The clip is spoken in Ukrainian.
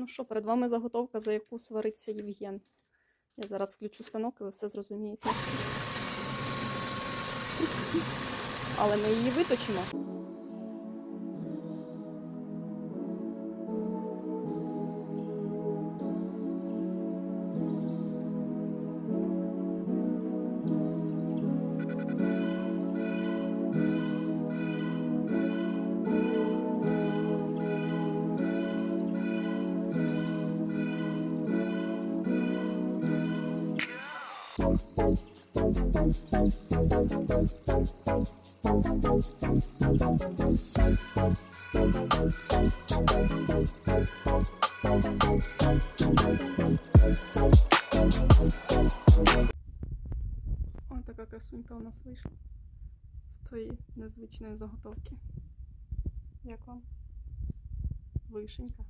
Ну що, перед вами заготовка, за яку свариться Євген. Я зараз включу станок і ви все зрозумієте. Але ми її виточимо. Ось така красунька у нас вийшла з тої незвичної заготовки. Як вам? Вишенька.